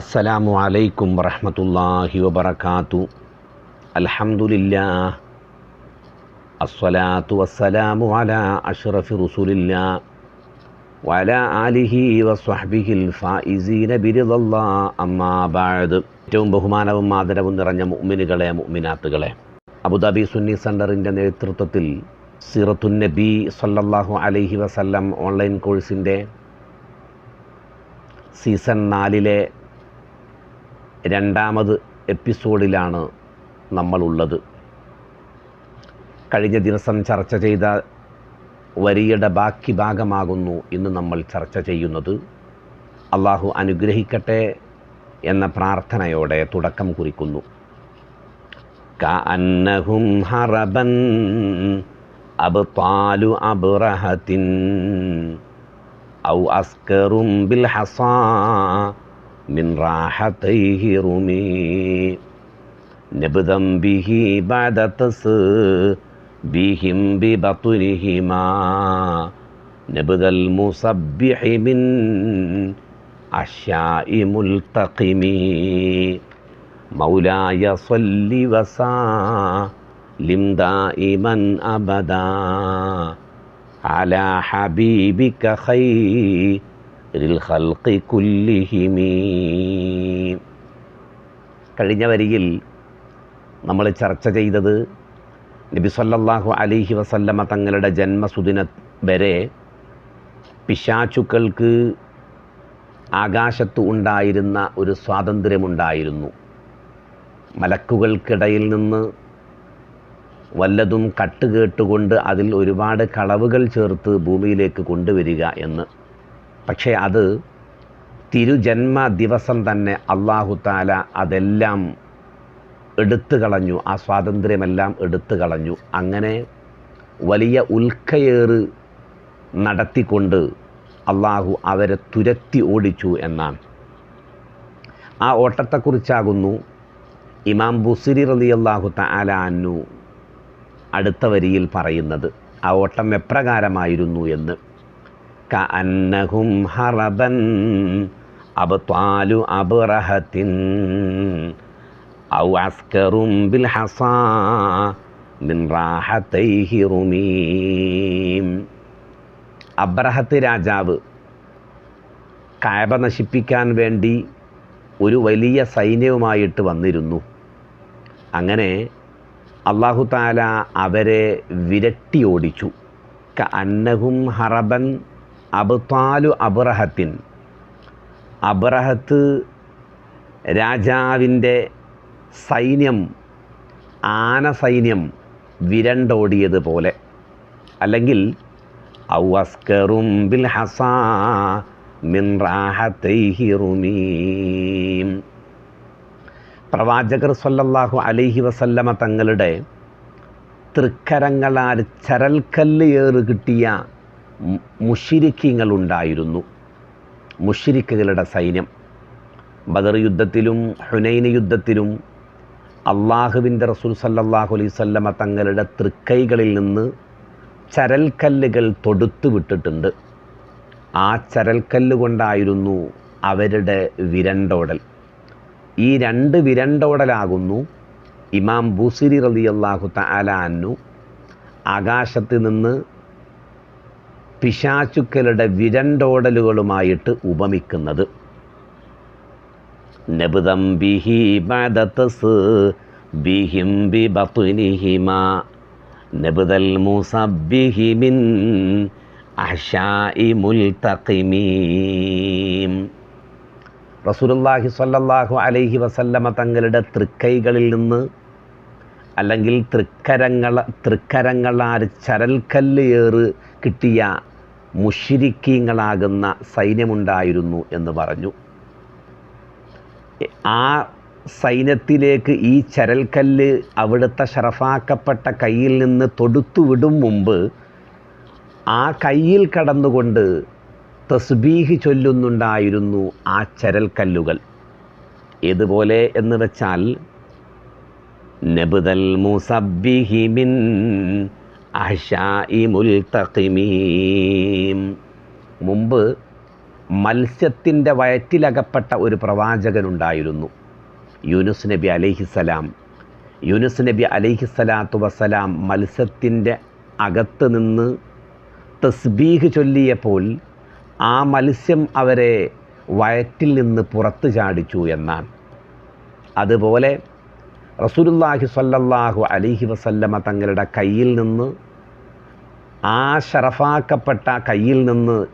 അസ്സലാമു അലൈക്കും വറഹമത്തല്ലാഹി വബറകാതു. അൽഹംദുലില്ലാ അസ്സലാത്തു വസ്സലാമു അലാ അഷ്റഫി റസൂലില്ലാ വഅലാ ആലിഹി വസ്വഹ്ബിഹിൽ ഫായിസീന ബിരിദല്ലാ അമ്മാ ഏറ്റവും ബഹുമാനവും ആദരവും നിറഞ്ഞ മുഅ്മിനുകളെ മുഅ്മിനാത്തുകളെ. അബുദാബി സുന്നി സെന്ററിന്റെ നേതൃത്വത്തിൽ സീറത്തുൻ നബി സല്ലല്ലാഹു അലൈഹി വസല്ലം ഓൺലൈൻ കോഴ്സിന്റെ സീസൺ നാലിലെ രണ്ടാമത് എപ്പിസോഡിലാണ് നമ്മളുള്ളത്. കഴിഞ്ഞ ദിവസം ചർച്ച ചെയ്ത വരിയുടെ ബാക്കി ഭാഗമാകുന്നു ഇന്ന് നമ്മൾ ചർച്ച ചെയ്യുന്നത്. അള്ളാഹു അനുഗ്രഹിക്കട്ടെ എന്ന പ്രാർത്ഥനയോടെ തുടക്കം കുറിക്കുന്നു. ഹറബൻ അബ്റഹത്തിൻ ഔ അസ്കറും ബിൽ ഹസാ من راحتيه رمي. نبذا به بعد تسبيهم ببطنهما. نبذ المسبح من أشياء ملتقم. مولاي صل وسلم دائما أبدا. على حبيبك خير കഴിഞ്ഞ വരിയിൽ നമ്മൾ ചർച്ച ചെയ്തത് നബി സല്ലല്ലാഹു അലൈഹി വസല്ലമ തങ്ങളുടെ ജന്മസുദിന വരെ പിശാചുക്കൾക്ക് ആകാശത്ത് ഉണ്ടായിരുന്ന ഒരു സ്വാതന്ത്ര്യമുണ്ടായിരുന്നു. മലക്കുകൾക്കിടയിൽ നിന്ന് വല്ലതും കട്ടുകേട്ടുകൊണ്ട് അതിൽ ഒരുപാട് കളവുകൾ ചേർത്ത് ഭൂമിയിലേക്ക് കൊണ്ടുവരിക എന്ന്. പക്ഷേ അത് തിരുജന്മ ദിവസം തന്നെ അള്ളാഹു താല അതെല്ലാം എടുത്തു കളഞ്ഞു ആ സ്വാതന്ത്ര്യമെല്ലാം എടുത്തു കളഞ്ഞു. അങ്ങനെ വലിയ ഉൽക്കയേറ് നടത്തിക്കൊണ്ട് അള്ളാഹു അവരെ തുരത്തി ഓടിച്ചു എന്നാണ്. ആ ഓട്ടത്തെക്കുറിച്ചാകുന്നു ഇമാം ബുസിരി റലി അള്ളാഹു താല അന്നു അടുത്ത വരിയിൽ പറയുന്നത്. ആ ഓട്ടം എപ്രകാരമായിരുന്നു എന്ന്. കഅന്നഹും ഹറബൻ അബ്താലു അബ്റഹത്തിൻ ഔ അസ്കറും ബിൽ ഹസാ മിൻ അബ്രഹത്ത് രാജാവ് കയബ നശിപ്പിക്കാൻ വേണ്ടി ഒരു വലിയ സൈന്യവുമായിട്ട് വന്നിരുന്നു. അങ്ങനെ അള്ളാഹുതാല അവരെ വിരട്ടി ഓടിച്ചു. അന്നഹും ഹറബൻ അബ്താലു അബ്രഹത്തിൻ. അബ്രഹത്ത് രാജാവിന്റെ സൈന്യം ആന സൈന്യം വിരണ്ടോടിയതുപോലെ അല്ലെങ്കിൽ ഔവസ്കറും ബിൽ ഹസാ പ്രവാചകർ സല്ലല്ലാഹു അലൈഹി വസല്ലമ തങ്ങളുടെ തൃക്കരങ്ങളാൽ ചരൽക്കല്ല് ഏറ് കിട്ടിയ മുഷിരിക്കങ്ങളുണ്ടായിരുന്നു. മുഷിരിക്കുകളുടെ സൈന്യം. ബദർ യുദ്ധത്തിലും ഹുനൈന യുദ്ധത്തിലും അള്ളാഹുവിന്റെ റസൂൽ സല്ലാഹു അലൈവല്ലമ തങ്ങളുടെ തൃക്കൈകളിൽ നിന്ന് ചരൽക്കല്ലുകൾ തൊടുത്തു വിട്ടിട്ടുണ്ട്. ആ ചരൽക്കല്ല് കൊണ്ടായിരുന്നു അവരുടെ വിരണ്ടോടൽ. ഈ രണ്ട് വിരണ്ടോടലാകുന്നു ഇമാം ബുസിരി റലിയല്ലാഹു അന്നു ആകാശത്ത് നിന്ന് പിശാചുക്കളുടെ വിരണ്ടോടലുകളുമായിട്ട് ഉപമിക്കുന്നത്. നബുദം ബിഹി സ്വല്ലല്ലാഹു അലൈഹി വസല്ലമ തങ്ങളുടെ തൃക്കൈകളിൽ നിന്ന് അല്ലെങ്കിൽ തൃക്കരങ്ങളാൽ ചരൽക്കല്ല് ഏറ് കിട്ടിയ മുഷിരിക്കീങ്ങളാകുന്ന സൈന്യമുണ്ടായിരുന്നു എന്ന് പറഞ്ഞു. ആ സൈന്യത്തിലേക്ക് ഈ ചരൽക്കല്ല് അവിടുത്തെ ഷറഫാക്കപ്പെട്ട കയ്യിൽ നിന്ന് തൊടുത്തുവിടും മുമ്പ് ആ കയ്യിൽ കടന്നുകൊണ്ട് തസ്ബീഹ് ചൊല്ലുന്നുണ്ടായിരുന്നു ആ ചരൽക്കല്ലുകൾ. ഇതുപോലെ എന്ന് വെച്ചാൽ നബുദൽ മുസബ്ബിഹിമിൻ അഹ്ശാഇ മുൽതഖിമീം മുമ്പ് മത്സ്യത്തിന്റെ വയറ്റിലകപ്പെട്ട ഒരു പ്രവാചകനുണ്ടായിരുന്നു. യൂനുസ് നബി അലൈഹിസലാം യൂനുസ് നബി അലൈഹിസ്സലാത്തു വസ്സലാം മത്സ്യത്തിന്റെ അകത്ത് നിന്ന് തസ്ബീഹ് ചൊല്ലിയപ്പോൾ ആ മത്സ്യം അവരെ വയറ്റിൽ നിന്ന് പുറത്തു ചാടിച്ചു എന്നാണ്. അതുപോലെ റസൂലുല്ലാഹി സ്വല്ലല്ലാഹു അലൈഹി വസല്ലമ തങ്ങളുടെ കയ്യിൽ നിന്ന് ആ ഷറഫാക്കപ്പെട്ട കയ്യിൽ നിന്ന്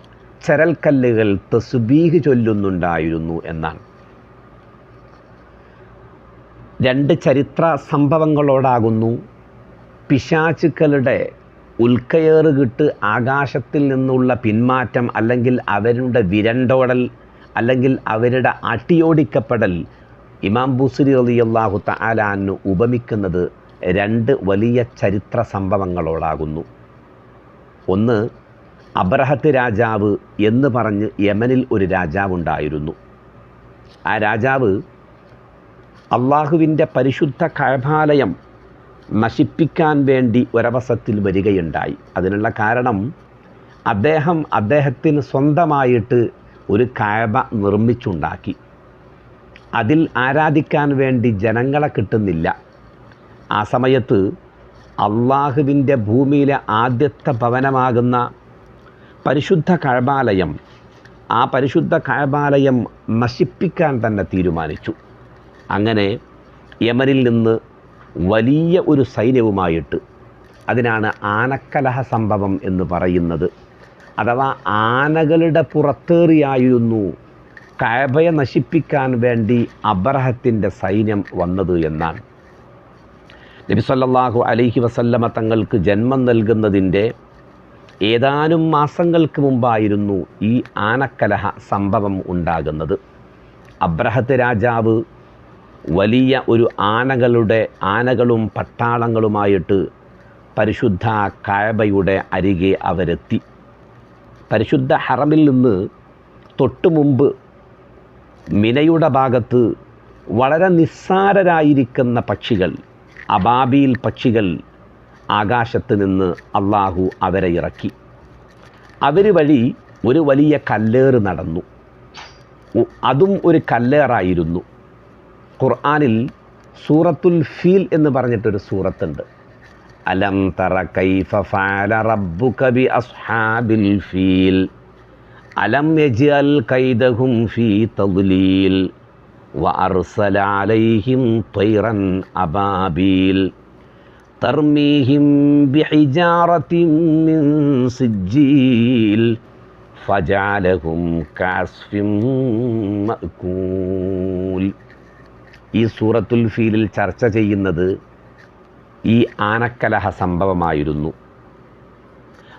ചരൽക്കല്ലുകൾ തസ്ബീഹ് ചൊല്ലുന്നുണ്ടായിരുന്നു എന്നാണ്. രണ്ട് ചരിത്ര സംഭവങ്ങളോടാകുന്നു പിശാചുക്കളുടെ ഉൽക്കയേറുകിട്ട് ആകാശത്തിൽ നിന്നുള്ള പിന്മാറ്റം അല്ലെങ്കിൽ അവരുടെ വിരണ്ടോടൽ അല്ലെങ്കിൽ അവരുടെ അട്ടിയോടിക്കപ്പെടൽ ഇമാം ബുസുരി അലിയല്ലാഹു തആലാനു ഉപമിക്കുന്നത് രണ്ട് വലിയ ചരിത്ര സംഭവങ്ങളോടാകുന്നു. ഒന്ന് അബ്രഹത്ത് രാജാവ് എന്ന് പറഞ്ഞ് യമനിൽ ഒരു രാജാവുണ്ടായിരുന്നു. ആ രാജാവ് അള്ളാഹുവിന്റെ പരിശുദ്ധ കഴഭാലയം നശിപ്പിക്കാൻ വേണ്ടി ഒരവസത്തിൽ വരികയുണ്ടായി. അതിനുള്ള കാരണം അദ്ദേഹം അദ്ദേഹത്തിന് സ്വന്തമായിട്ട് ഒരു കഴബ നിർമ്മിച്ചുണ്ടാക്കി. അതിൽ ആരാധിക്കാൻ വേണ്ടി ജനങ്ങളെ കിട്ടുന്നില്ല. ആ സമയത്ത് അള്ളാഹുവിന്റെ ഭൂമിയിലെ ആദ്യത്തെ ഭവനമാകുന്ന പരിശുദ്ധ കഴബാലയം ആ പരിശുദ്ധ കഴബാലയം നശിപ്പിക്കാൻ തന്നെ തീരുമാനിച്ചു. അങ്ങനെ യമനിൽ നിന്ന് വലിയ ഒരു സൈന്യവുമായിട്ട് അതിനാണ് ആനക്കലഹ സംഭവം എന്ന് പറയുന്നത്. അഥവാ ആനകളുടെ പുറത്തേറിയായിരുന്നു കഴബയെ നശിപ്പിക്കാൻ വേണ്ടി അബ്രഹത്തിന്റെ സൈന്യം വന്നത് എന്നാണ്. നബി സല്ലല്ലാഹു അലൈഹി വസല്ലമ തങ്ങൾക്ക് ജന്മം നൽകുന്നതിന്റെ ഏതാനും മാസങ്ങൾക്ക് മുമ്പായിരുന്നു ഈ ആനക്കലഹ സംഭവം ഉണ്ടാകുന്നത്. അബ്രഹത്ത് രാജാവ് വലിയ ഒരു ആനകളുടെ ആനകളും പട്ടാളങ്ങളുമായിട്ട് പരിശുദ്ധ കായബയുടെ അരികെ അവരെത്തി. പരിശുദ്ധ ഹറമിൽ നിന്ന് തൊട്ടു മുമ്പ് മിനയുടെ ഭാഗത്ത് വളരെ നിസ്സാരരായിരിക്കുന്ന പക്ഷികൾ അബാബിയിൽ പക്ഷികൾ ആകാശത്ത് നിന്ന് അള്ളാഹു അവരെ ഇറക്കി. അവർ വഴി ഒരു വലിയ കല്ലേറ് നടന്നു. അതും ഒരു കല്ലേറായിരുന്നു. ഖുർആാനിൽ സൂറത്തുൽ ഫീൽ എന്ന് പറഞ്ഞിട്ടൊരു സൂറത്തുണ്ട്. അലം തറ കൈഫ ഫഅല റബ്ബുക ബി അസ്ഹാബിൽ ഫീൽ. അലം യജ്അൽ കൈദഹും ഫീ തദ്ലീൽ وأرسل عليهم طيرا أبابيل ترميهم بحجارة من سجيل فجعلهم كعصف مأكول ഈ സൂറത്തുൽ ഫീലിൽ ചർച്ച ചെയ്യുന്നത് ഈ ആനക്കലഹ സംഭവമായിരുന്നു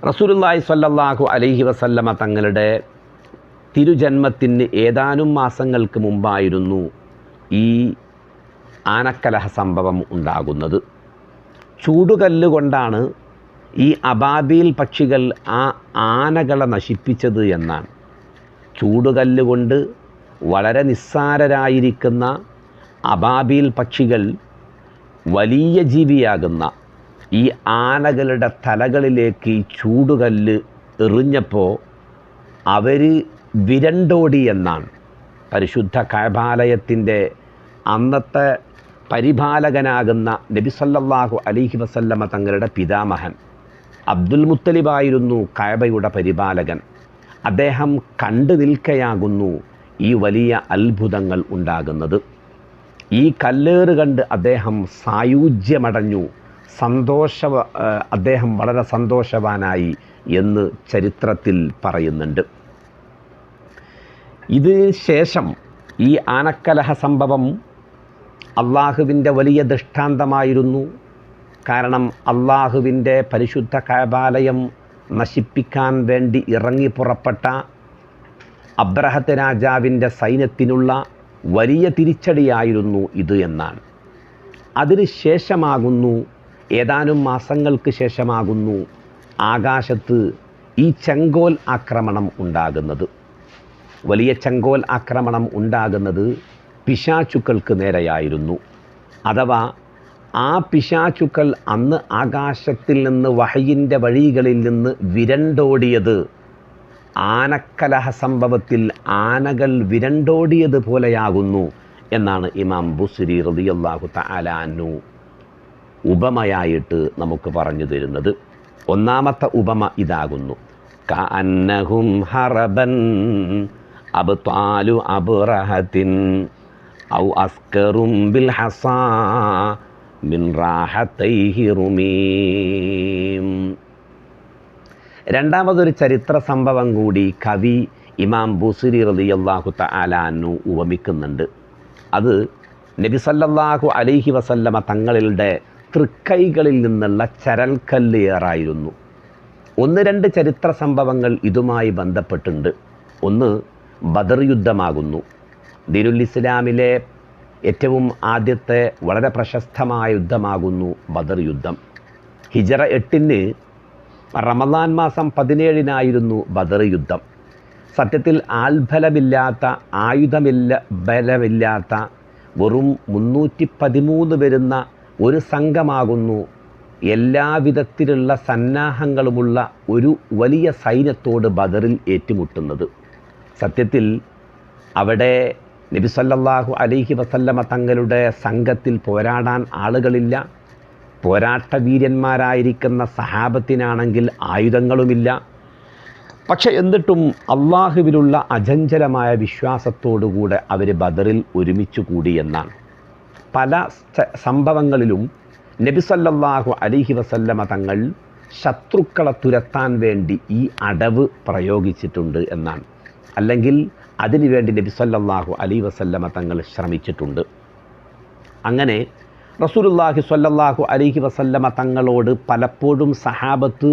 റസൂലുള്ളാഹി സ്വല്ലല്ലാഹു അലൈഹി വസല്ലമ തങ്ങളുടെ തിരുജന്മത്തിന് ഏതാനും മാസങ്ങൾക്ക് മുമ്പായിരുന്നു ഈ ആനക്കലഹ സംഭവം ഉണ്ടാകുന്നത്. ചൂടുകല്ല് കൊണ്ടാണ് ഈ അബാബീൽ പക്ഷികൾ ആ ആനകളെ നശിപ്പിച്ചത് എന്നാണ്. ചൂടുകല്ല് കൊണ്ട് വളരെ നിസ്സാരരായിരിക്കുന്ന അബാബീൽ പക്ഷികൾ വലിയ ജീവിയാകുന്ന ഈ ആനകളുടെ തലകളിലേക്ക് ഈ ചൂടുകല്ല് എറിഞ്ഞപ്പോൾ അവർ വിരണ്ടോടി എന്നാണ്. പരിശുദ്ധ കഴബാലയത്തിന്റെ അന്നത്തെ പരിപാലകനാകുന്ന നബിസല്ലാഹു അലൈഹി വസല്ലമ തങ്ങളുടെ പിതാമഹൻ. അബ്ദുൽ മുത്തലിബായിരുന്നു കായബയുടെ പരിപാലകൻ. അദ്ദേഹം കണ്ടു നിൽക്കയാകുന്നു ഈ വലിയ അത്ഭുതങ്ങൾ ഉണ്ടാകുന്നത്. ഈ കല്ലേറ് കണ്ട് അദ്ദേഹം സായുജ്യമടഞ്ഞു. സന്തോഷ അദ്ദേഹം വളരെ സന്തോഷവാനായി എന്ന് ചരിത്രത്തിൽ പറയുന്നുണ്ട്. ഇതിന് ശേഷം ഈ ആനക്കലഹ സംഭവം അള്ളാഹുവിന്റെ വലിയ ദൃഷ്ടാന്തമായിരുന്നു. കാരണം അള്ളാഹുവിന്റെ പരിശുദ്ധ കാബാലയം നശിപ്പിക്കാൻ വേണ്ടി ഇറങ്ങി പുറപ്പെട്ട അബ്രഹത്ത് രാജാവിന്റെ സൈന്യത്തിനുള്ള വലിയ തിരിച്ചടിയായിരുന്നു ഇത് എന്നാണ്. അതിന് ശേഷമാകുന്നു ഏതാനും മാസങ്ങൾക്ക് ശേഷമാകുന്നു ആകാശത്ത് ഈ ചെങ്കോൽ ആക്രമണം ഉണ്ടാകുന്നത്. വലിയ ചെങ്കോൽ ആക്രമണം ഉണ്ടാകുന്നത് പിശാചുക്കൾക്ക് നേരെയായിരുന്നു. അഥവാ ആ പിശാചുക്കൾ അന്ന് ആകാശത്തിൽ നിന്ന് വഹയിന്റെ വഴികളിൽ നിന്ന് വിരണ്ടോടിയത്. ആനക്കലഹ സംഭവത്തിൽ ആനകൾ വിരണ്ടോടിയത് പോലെയാകുന്നു എന്നാണ് ഇമാം ബുസിരി റതിയല്ലാഹു തലാനു ഉപമയായിട്ട് നമുക്ക് പറഞ്ഞു തരുന്നത്. ഒന്നാമത്തെ ഉപമ ഇതാകുന്നു. കഅന്നഹും ഹറബൻ അബ്താലു അബ്റഹത്തിൻ. ഔ അസ്കറും ബിൽ ഹസാ മിൻ റാഹത്തൈഹി റുമീം. രണ്ടാമതൊരു ചരിത്ര സംഭവം കൂടി കവി ഇമാം ബുസിരി റളിയല്ലാഹു തലാനു ഉപമിക്കുന്നുണ്ട്. അത് നബി സല്ലല്ലാഹു അലൈഹി വസല്ലമ തങ്ങളുടെ തൃക്കൈകളിൽ നിന്നുള്ള ചരൽക്കല്ല് ഏറായിരുന്നു ഒന്ന് രണ്ട് ചരിത്ര സംഭവങ്ങൾ ഇതുമായി ബന്ധപ്പെട്ടുണ്ട് ഒന്ന് ബദർ യുദ്ധമാകുന്നു. ദീനുൽ ഇസ്ലാമിലെ ഏറ്റവും ആദ്യത്തെ വളരെ പ്രശസ്തമായ യുദ്ധമാകുന്നു ബദർ യുദ്ധം. ഹിജറ എട്ടിന് റമദാൻ മാസം പതിനേഴിനായിരുന്നു ബദർ യുദ്ധം. സത്യത്തിൽ ആൽഫലമില്ലാത്ത ആയുധമില്ല ബലമില്ലാത്ത വെറും മുന്നൂറ്റി പതിമൂന്ന് വരുന്ന ഒരു സംഘമാകുന്നു. എല്ലാവിധത്തിലുള്ള സന്നാഹങ്ങളുമുള്ള ഒരു വലിയ സൈന്യത്തോട് ബദറിൽ ഏറ്റുമുട്ടുന്നത്. സത്യത്തിൽ അവിടെ നബി സല്ലല്ലാഹു അലൈഹി വസല്ലമ തങ്ങളുടെ സംഘത്തിൽ പോരാടാൻ ആളുകളില്ല. പോരാട്ട വീര്യന്മാരായിരിക്കുന്ന സഹാബത്തിനാണെങ്കിൽ ആയുധങ്ങളുമില്ല. പക്ഷെ എന്നിട്ടും അള്ളാഹുവിലുള്ള അചഞ്ചലമായ വിശ്വാസത്തോടുകൂടെ അവർ ബദറിൽ ഒരുമിച്ച് കൂടി എന്നാണ്. പല സംഭവങ്ങളിലും നബി സല്ലല്ലാഹു അലൈഹി വസല്ലമ തങ്ങൾ ശത്രുക്കളെ തുരത്താൻ വേണ്ടി ഈ അടവ് പ്രയോഗിച്ചിട്ടുണ്ട് എന്നാണ്. അല്ലെങ്കിൽ അതിനുവേണ്ടി നബി സല്ലാഹു അലൈഹി വസല്ലമ തങ്ങൾ ശ്രമിച്ചിട്ടുണ്ട്. അങ്ങനെ റസൂലുല്ലാഹി സ്വല്ലല്ലാഹു അലൈഹി വസല്ലമ തങ്ങളോട് പലപ്പോഴും സഹാബത്ത്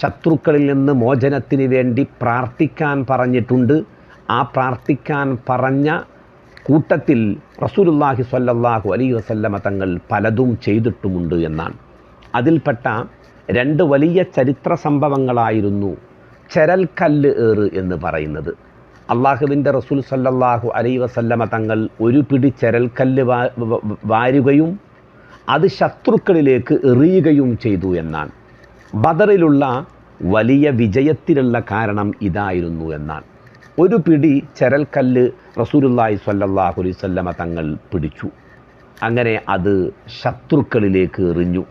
ശത്രുക്കളിൽ നിന്ന് മോചനത്തിന് വേണ്ടി പ്രാർത്ഥിക്കാൻ പറഞ്ഞിട്ടുണ്ട്. ആ പ്രാർത്ഥിക്കാൻ പറഞ്ഞ കൂട്ടത്തിൽ റസൂലുല്ലാഹി സ്വല്ലല്ലാഹു അലൈഹി വസല്ലമ തങ്ങൾ പലതും ചെയ്തിട്ടുമുണ്ട് എന്നാണ്. അതിൽപ്പെട്ട രണ്ട് വലിയ ചരിത്ര സംഭവങ്ങളായിരുന്നു ചരൽക്കല്ല് ഏറ് എന്ന് പറയുന്നത്. അള്ളാഹുവിന്റെ റസൂൽ സല്ലല്ലാഹു അലൈ വസല്ലമ തങ്ങൾ ഒരു പിടി ചരൽ വ- വാരുകയും അത് ശത്രുക്കളിലേക്ക് എറിയുകയും ചെയ്തു എന്നാണ്. ബദറിലുള്ള വലിയ വിജയത്തിനുള്ള കാരണം ഇതായിരുന്നു എന്നാണ്. ഒരു പിടി ചരൽ കല്ല് റസൂലുള്ളാഹി സല്ലാഹു അലൈഹി വസല്ലമ തങ്ങൾ പിടിച്ചു. അങ്ങനെ അത് ശത്രുക്കളിലേക്ക് എറിഞ്ഞു.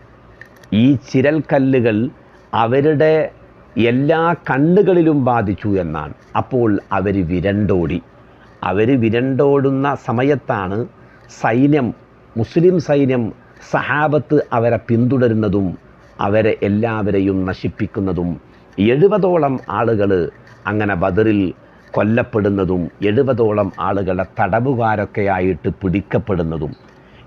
ഈ ചിരൽക്കല്ലുകൾ അവരുടെ എല്ലാ കണ്ണുകളിലും ബാധിച്ചു എന്നാണ്. അപ്പോൾ അവർ വിരണ്ടോടി. അവർ വിരണ്ടോടുന്ന സമയത്താണ് സൈന്യം മുസ്ലിം സൈന്യം സഹാബത്ത് അവരെ പിന്തുടരുന്നതും അവരെ എല്ലാവരെയും നശിപ്പിക്കുന്നതും എഴുപതോളം ആളുകൾ അങ്ങനെ ബദറിൽ കൊല്ലപ്പെടുന്നതും എഴുപതോളം ആളുകളെ തടവുകാരൊക്കെയായിട്ട് പിടിക്കപ്പെടുന്നതും.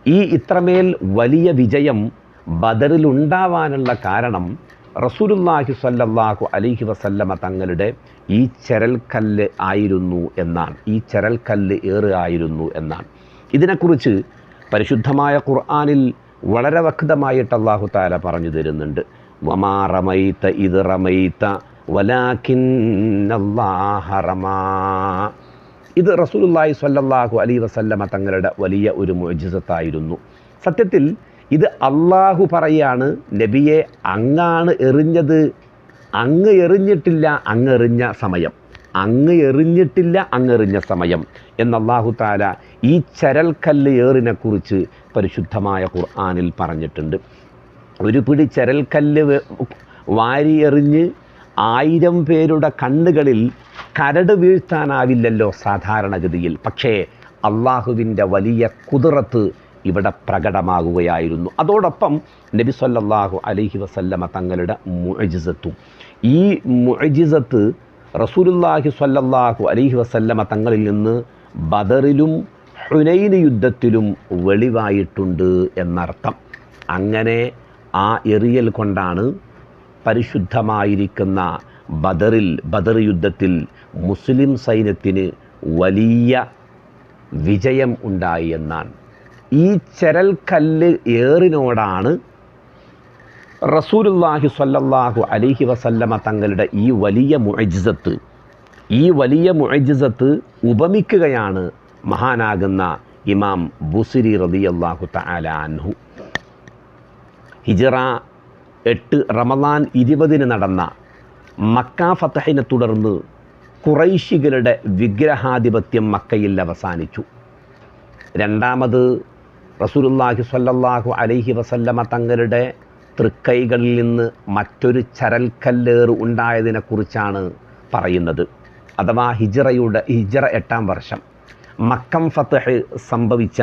ഈ ഇത്രമേൽ വലിയ വിജയം ബദറിലുണ്ടാവാനുള്ള കാരണം റസൂലുള്ളാഹി സ്വല്ലല്ലാഹു അലൈഹി വസല്ലമ തങ്ങളുടെ ഈ ചരൽക്കല്ല് ആയിരുന്നു എന്നാണ്. ഈ ചരൽക്കല്ല് ഏറ് ആയിരുന്നു എന്നാണ്. ഇതിനെക്കുറിച്ച് പരിശുദ്ധമായ ഖുർആനിൽ വളരെ വ്യക്തമായിട്ട് അള്ളാഹു താല പറഞ്ഞു തരുന്നുണ്ട്. വമാ റമൈത്ത ഇത് റമൈത്ത വലാഖിന്നല്ലാഹ റമാ. ഇത് റസൂലുള്ളാഹി സ്വല്ലല്ലാഹു അലൈഹി വസല്ലമ തങ്ങളുടെ വലിയ ഒരു മുഅ്ജിസത്തായിരുന്നു. സത്യത്തിൽ ഇത് അള്ളാഹു പറയാണ് നബിയെ അങ്ങാണ് എറിഞ്ഞത്. അങ്ങ് എറിഞ്ഞിട്ടില്ല അങ്ങ് എറിഞ്ഞ സമയം. അങ്ങ് എറിഞ്ഞിട്ടില്ല അങ്ങ് എറിഞ്ഞ സമയം. എന്ന് താല ഈ ചരൽക്കല്ല് ഏറിനെക്കുറിച്ച് പരിശുദ്ധമായ ഖുർആാനിൽ പറഞ്ഞിട്ടുണ്ട്. ഒരു പിടി ചരൽക്കല്ല് വാരി എറിഞ്ഞ് ആയിരം പേരുടെ കണ്ണുകളിൽ കരട് വീഴ്ത്താനാവില്ലല്ലോ സാധാരണഗതിയിൽ. പക്ഷേ അള്ളാഹുവിന്റെ വലിയ കുതിറത്ത് ഇവിടെ പ്രകടമാകുകയായിരുന്നു. അതോടൊപ്പം നബി സല്ലല്ലാഹു അലൈഹി വസല്ലമ തങ്ങളുടെ മുഅജിസത്തും. ഈ മുഅജിസത്ത് റസൂലുല്ലാഹി സല്ലല്ലാഹു അലഹി വസല്ലമ തങ്ങളിൽ നിന്ന് ബദറിലും ഹുനൈൻ യുദ്ധത്തിലും വെളിവായിട്ടുണ്ട് എന്നർത്ഥം. അങ്ങനെ ആ എറിയൽ കൊണ്ടാണ് പരിശുദ്ധമായിരിക്കുന്ന ബദറിൽ ബദർ യുദ്ധത്തിൽ മുസ്ലിം സൈന്യത്തിന് വലിയ വിജയം ഉണ്ടായി എന്നാണ്. ഈ ചരൽക്കല്ല് ഏറിനോടാണ് റസൂലുല്ലാഹി സ്വല്ലല്ലാഹു അലിഹി വസല്ലമ തങ്ങളുടെ ഈ വലിയ മുഅജിസത്ത് ഈ വലിയ മുഅജിസത്ത് ഉപമിക്കുകയാണ് മഹാനാകുന്ന ഇമാം ബുസിരി റളിയല്ലാഹു തആല അൻഹു. ഹിജറ എട്ട് റമദാൻ ഇരുപതിന് നടന്ന മക്ക ഫത്തഹിനെ തുടർന്ന് കുറൈശികളുടെ വിഗ്രഹാധിപത്യം മക്കയിൽ അവസാനിച്ചു. രണ്ടാമത് റസൂലുള്ളാഹി സ്വല്ലല്ലാഹു അലൈഹി വസല്ലമ തങ്ങളുടെ തൃക്കൈകളിൽ നിന്ന് മറ്റൊരു ചരൽക്കല്ലേറ് ഉണ്ടായതിനെക്കുറിച്ചാണ് പറയുന്നത്. അഥവാ ഹിജറയുടെ ഹിജറ എട്ടാം വർഷം. മക്കം ഫത്തഹ് സംഭവിച്ച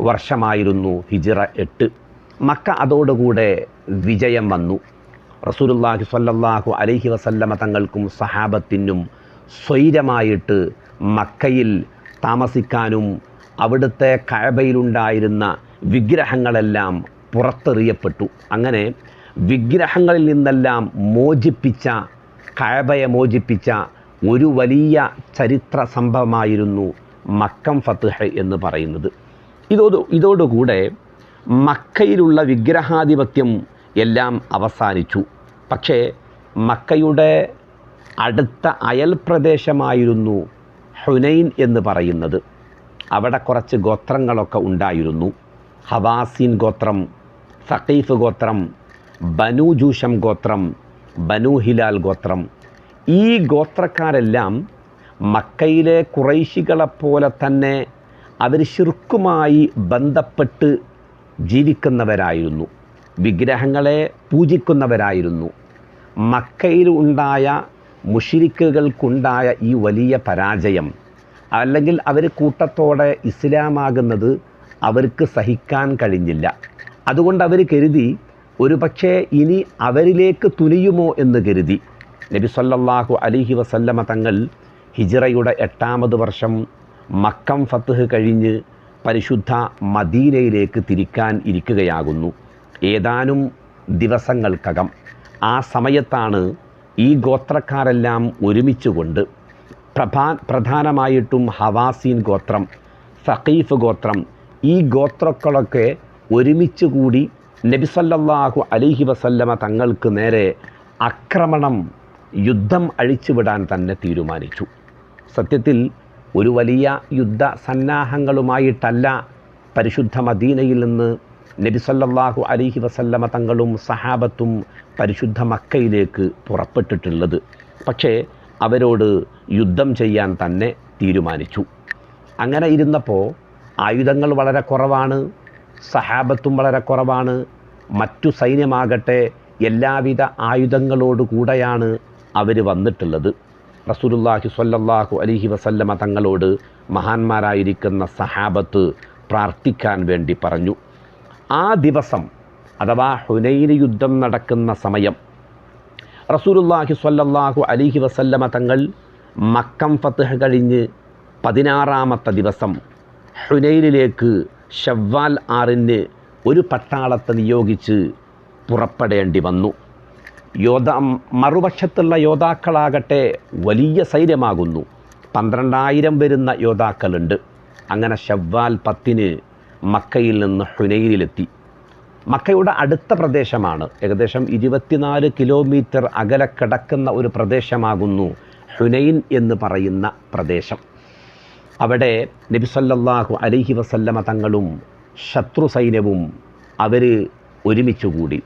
വർഷമായിരുന്നു ഹിജറ എട്ട്. മക്ക അതോടുകൂടെ വിജയം വന്നു. റസൂലുള്ളാഹി സ്വല്ലല്ലാഹു അലൈഹി വസല്ലമ തങ്ങൾക്കും സഹാബത്തിനും സ്വൈരമായിട്ട് മക്കയിൽ താമസിക്കാനും അവിടുത്തെ കഴബയിലുണ്ടായിരുന്ന വിഗ്രഹങ്ങളെല്ലാം പുറത്തെറിയപ്പെട്ടു. അങ്ങനെ വിഗ്രഹങ്ങളിൽ നിന്നെല്ലാം മോചിപ്പിച്ച കഴബയെ മോചിപ്പിച്ച ഒരു വലിയ ചരിത്ര സംഭവമായിരുന്നു മക്കം ഫത്തുഹ എന്ന് പറയുന്നത്. ഇതോട് ഇതോടുകൂടെ മക്കയിലുള്ള വിഗ്രഹാധിപത്യം എല്ലാം അവസാനിച്ചു. പക്ഷേ മക്കയുടെ അടുത്ത അയൽ പ്രദേശമായിരുന്നു ഹുനൈൻ എന്ന് പറയുന്നത്. അവിടെ കുറച്ച് ഗോത്രങ്ങളൊക്കെ ഉണ്ടായിരുന്നു. ഹവാസിൻ ഗോത്രം സഖീഫ് ഗോത്രം ബനു ജൂഷം ഗോത്രം ബനു ഹിലാൽ ഗോത്രം. ഈ ഗോത്രക്കാരെല്ലാം മക്കയിലെ കുറൈശികളെപ്പോലെ തന്നെ അവർ ശിർക്കുമായി ബന്ധപ്പെട്ട് ജീവിക്കുന്നവരായിരുന്നു. വിഗ്രഹങ്ങളെ പൂജിക്കുന്നവരായിരുന്നു. മക്കയിൽ ഉണ്ടായ മുഷിരിക്കുകൾക്കുണ്ടായ ഈ വലിയ പരാജയം അല്ലെങ്കിൽ അവർ കൂട്ടത്തോടെ ഇസ്ലാമാകുന്നത് അവർക്ക് സഹിക്കാൻ കഴിഞ്ഞില്ല. അതുകൊണ്ട് അവർ കരുതി ഒരു പക്ഷേ ഇനി അവരിലേക്ക് തുനിയുമോ എന്ന് കരുതി. നബി സല്ലല്ലാഹു അലിഹി വസല്ലമ തങ്ങൾ ഹിജറയുടെ എട്ടാമത് വർഷം മക്കം ഫത്ത്ഹ് കഴിഞ്ഞ് പരിശുദ്ധ മദീനയിലേക്ക് തിരിക്കാൻ ഇരിക്കുകയാകുന്നു. ഏതാനും ദിവസങ്ങൾക്കകം. ആ സമയത്താണ് ഈ ഗോത്രക്കാരെല്ലാം ഒരുമിച്ചുകൊണ്ട് പ്രധാ പ്രധാനമായിട്ടും ഹവാസീൻ ഗോത്രം സഖീഫ് ഗോത്രം. ഈ ഗോത്രക്കളൊക്കെ ഒരുമിച്ച് കൂടി നബിസല്ലാഹു അലിഹി വസല്ലമ തങ്ങൾക്ക് നേരെ ആക്രമണം യുദ്ധം അഴിച്ചുവിടാൻ തന്നെ തീരുമാനിച്ചു. സത്യത്തിൽ ഒരു വലിയ യുദ്ധ സന്നാഹങ്ങളുമായിട്ടല്ല പരിശുദ്ധ മദീനയിൽ നിന്ന് നബിസല്ലാഹു അലിഹി വസല്ലമ തങ്ങളും സഹാബത്തും പരിശുദ്ധ മക്കയിലേക്ക് പുറപ്പെട്ടിട്ടുള്ളത്. പക്ഷേ അവരോട് യുദ്ധം ചെയ്യാൻ തന്നെ തീരുമാനിച്ചു. അങ്ങനെ ഇരുന്നപ്പോൾ ആയുധങ്ങൾ വളരെ കുറവാണ് സഹാബത്തും വളരെ കുറവാണ് മറ്റു സൈന്യമാകട്ടെ എല്ലാവിധ ആയുധങ്ങളോട് കൂടെയാണ് അവർ വന്നിട്ടുള്ളത്. റസൂലുള്ളാഹി സ്വല്ലല്ലാഹു അലിഹി വസല്ലമ തങ്ങളോട് മഹാന്മാരായിരിക്കുന്ന സഹാബത്ത് പ്രാർത്ഥിക്കാൻ വേണ്ടി പറഞ്ഞു. ആ ദിവസം അഥവാ ഹുനൈന് യുദ്ധം നടക്കുന്ന സമയം റസൂലുള്ളാഹി സ്വല്ലല്ലാഹു അലിഹി വസല്ലമ തങ്ങൾ മക്കം ഫത്ഹ് കഴിഞ്ഞ് പതിനാറാമത്തെ ദിവസം ഹുനൈനിലേക്ക് ഷവ്വാൽ ആറിന് ഒരു പട്ടാളത്തെ നിയോഗിച്ച് പുറപ്പെടേണ്ടി വന്നു. യോധ മറുപക്ഷത്തുള്ള യോദ്ധാക്കളാകട്ടെ വലിയ സൈന്യമാകുന്നു. പന്ത്രണ്ടായിരം വരുന്ന യോദ്ധാക്കളുണ്ട്. അങ്ങനെ ഷവ്വാൽ പത്തിന് മക്കയിൽ നിന്ന് ഹുനൈനിലെത്തി. മക്കയുടെ അടുത്ത പ്രദേശമാണ്. ഏകദേശം ഇരുപത്തിനാല് കിലോമീറ്റർ അകലെ കിടക്കുന്ന ഒരു പ്രദേശമാകുന്നു ഹുനൈൻ എന്ന് പറയുന്ന പ്രദേശം. അവിടെ നബി സല്ലല്ലാഹു അലൈഹി വസല്ലമ തങ്ങളും ശത്രു സൈന്യവും അവർ ഒരുമിച്ചുകൂടി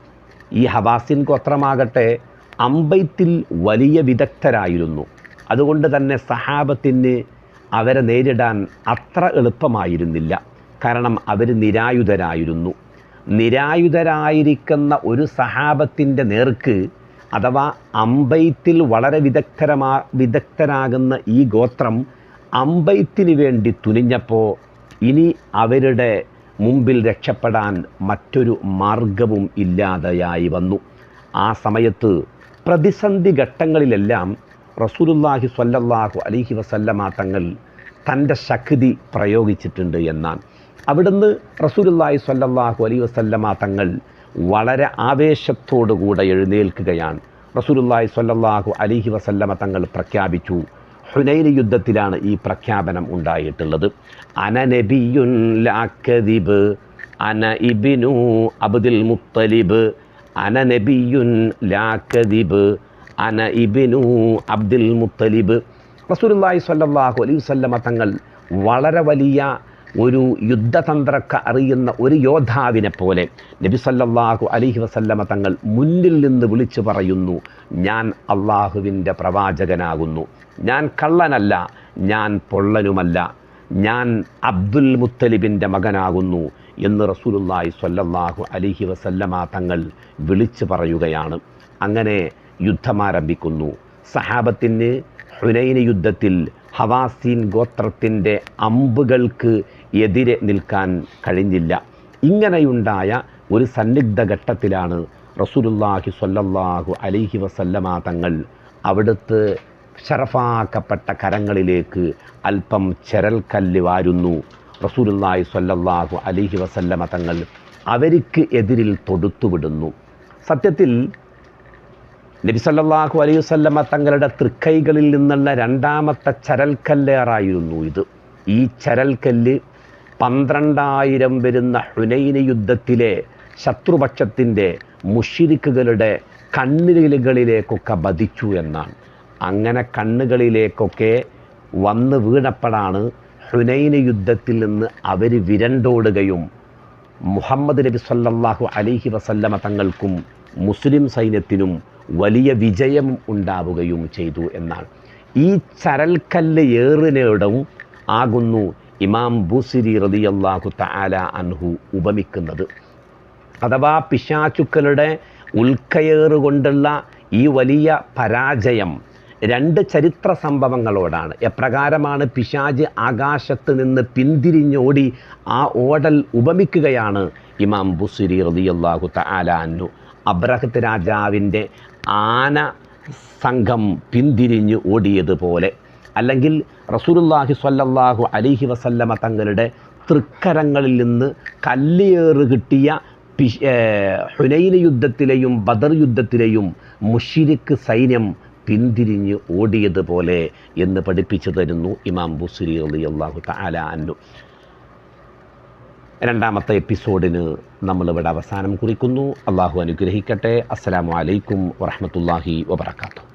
ഈ ഹവാസിൻ ഗോത്രമാകട്ടെ അമ്പയത്തിൽ വലിയ വിദഗ്ധരായിരുന്നു. അതുകൊണ്ട് തന്നെ സഹാബത്തിന് അവരെ നേരിടാൻ അത്ര എളുപ്പമായിരുന്നില്ല. കാരണം അവർ നിരായുധരായിരുന്നു. നിരായുധരായിരിക്കുന്ന ഒരു സഹാബത്തിന്റെ നേർക്ക് അഥവാ അമ്പയത്തിൽ വളരെ വിദഗ്ധരമാ വിദഗ്ധരാകുന്ന ഈ ഗോത്രം അമ്പയത്തിന് വേണ്ടി തുനിഞ്ഞപ്പോൾ ഇനി അവരുടെ മുമ്പിൽ രക്ഷപ്പെടാൻ മറ്റൊരു മാർഗവും ഇല്ലാതെയായി വന്നു. ആ സമയത്ത് പ്രതിസന്ധി ഘട്ടങ്ങളിലെല്ലാം റസൂലുല്ലാഹി സ്വല്ലല്ലാഹു അലൈഹി വസല്ലമ തങ്ങൾ തന്റെ ശക്തി പ്രയോഗിച്ചിട്ടുണ്ട് എന്നാണ്. അവിടുന്ന് റസൂലുല്ലായി സ്വല്ലല്ലാഹു അലൈ വസല്ലമ തങ്ങൾ വളരെ ആവേശത്തോടുകൂടെ എഴുന്നേൽക്കുകയാണ്. റസൂലുല്ലായി സ്വല്ലല്ലാഹു അലിഹി വസല്ലമ തങ്ങൾ പ്രഖ്യാപിച്ചു. ഹുനൈൻ യുദ്ധത്തിലാണ് ഈ പ്രഖ്യാപനം ഉണ്ടായിട്ടുള്ളത്. അന നബിയുൻ ലാക്കദിബ് അന ഇബിനു അബ്ദുൽ മുത്തലിബ് അന നബിയുൻ ലാക്കദിബ് അന ഇബിനു അബ്ദുൽ മുത്തലിബ്. റസൂലുള്ളാഹി സ്വല്ലല്ലാഹു അലൈഹി വസല്ലമ തങ്ങൾ വളരെ വലിയ ഒരു യുദ്ധതന്ത്രക്ക അറിയുന്ന ഒരു യോദ്ധാവിനെ പോലെ നബി സല്ലല്ലാഹു അലൈഹി വസല്ലമ തങ്ങൾ മുന്നിൽ നിന്ന് വിളിച്ചു പറയുന്നു ഞാൻ അള്ളാഹുവിന്റെ പ്രവാചകനാകുന്നു. ഞാൻ കള്ളനല്ല ഞാൻ പൊള്ളനുമല്ല. ഞാൻ അബ്ദുൽ മുത്തലിബിന്റെ മകനാകുന്നു. എന്ന് റസൂലുല്ലായി സല്ലല്ലാഹു അലിഹി വസല്ലമ തങ്ങൾ വിളിച്ചു പറയുകയാണ്. അങ്ങനെ യുദ്ധമാരംഭിക്കുന്നു സഹാബത്തിന് ഹുനൈന യുദ്ധത്തിൽ ഹവാസീൻ ഗോത്രത്തിന്റെ അമ്പുകൾക്ക് എതിരെ നിൽക്കാൻ കഴിഞ്ഞില്ല. ഇങ്ങനെയുണ്ടായ ഒരു സന്നിഗ്ധ ഘട്ടത്തിലാണ് റസൂലുല്ലാഹി സ്വല്ലല്ലാഹു അലൈഹി വസല്ലമ തങ്ങൾ അവിടുത്തെ ഷറഫാക്കപ്പെട്ട കരങ്ങളിലേക്ക് അല്പം ചെരൽക്കല്ല് വാരുന്നു. റസൂലുല്ലാഹി സ്വല്ലല്ലാഹു അലൈഹി വസല്ലമ തങ്ങൾ അവർക്ക് എതിരിൽ തൊടുത്തുവിടുന്നു സത്യത്തിൽ നബി സല്ലല്ലാഹു അലൈഹി വസല്ലമ തങ്ങളുടെ തൃക്കൈകളിൽ നിന്നുള്ള രണ്ടാമത്തെ ചരൽക്കല്ലേറായിരുന്നു ഇത്. ഈ ചരൽക്കല്ല് പന്ത്രണ്ടായിരം വരുന്ന ഹുനൈന യുദ്ധത്തിലെ ശത്രുപക്ഷത്തിന്റെ മുഷിരിക്കുകളുടെ കണ്ണുകളിലേക്കൊക്കെ ബധിച്ചു എന്നാണ്. അങ്ങനെ കണ്ണുകളിലേക്കൊക്കെ വന്ന് വീണപ്പോഴാണ് ഹുനൈന യുദ്ധത്തിൽ നിന്ന് അവർ വിരണ്ടോടുകയും മുഹമ്മദ് നബി സല്ലാഹു അലൈഹി വസല്ലമ തങ്ങൾക്കും മുസ്ലിം സൈന്യത്തിനും വലിയ വിജയം ഉണ്ടാവുകയും ചെയ്തു എന്നാണ്. ഈ ചരൽക്കല്ല് ഏറിനേടവും ആകുന്നു ഇമാം ബുസിരി റളിയല്ലാഹു തആല അൻഹു ഉപമിക്കുന്നത്. അഥവാ പിശാചുക്കളുടെ ഉൽക്കയേറുകൊണ്ടുള്ള ഈ വലിയ പരാജയം രണ്ട് ചരിത്ര സംഭവങ്ങളോടാണ്. എപ്രകാരമാണ് പിശാജ് ആകാശത്ത് നിന്ന് പിന്തിരിഞ്ഞോടി ആ ഓടൽ ഉപമിക്കുകയാണ് ഇമാം ബുസിരി റളിയല്ലാഹു തആല അന്നു അബ്രഹത്ത് രാജാവിന്റെ ആന സംഘം പിന്തിരിഞ്ഞ് ഓടിയതുപോലെ. അല്ലെങ്കിൽ റസൂലുള്ളാഹി സ്വല്ലല്ലാഹു അലിഹി വസല്ലമ തങ്ങളുടെ തൃക്കരങ്ങളിൽ നിന്ന് കല്ലിയേറ് കിട്ടിയ ഹുനൈന യുദ്ധത്തിലെയും ബദർ യുദ്ധത്തിലെയും മുഷിരിക്ക് സൈന്യം പിന്തിരിഞ്ഞ് ഓടിയതുപോലെ എന്ന് പഠിപ്പിച്ചു തരുന്നു ഇമാം ബുസുരി അലി അള്ളാഹു അന്നു രണ്ടാമത്തെ എപ്പിസോഡിന് നമ്മളിവിടെ അവസാനം കുറിക്കുന്നു. അള്ളാഹു അനുഗ്രഹിക്കട്ടെ. അസ്സാം വലൈക്കും വറഹ്മത്തുള്ളാഹി വബറകാതുഹു.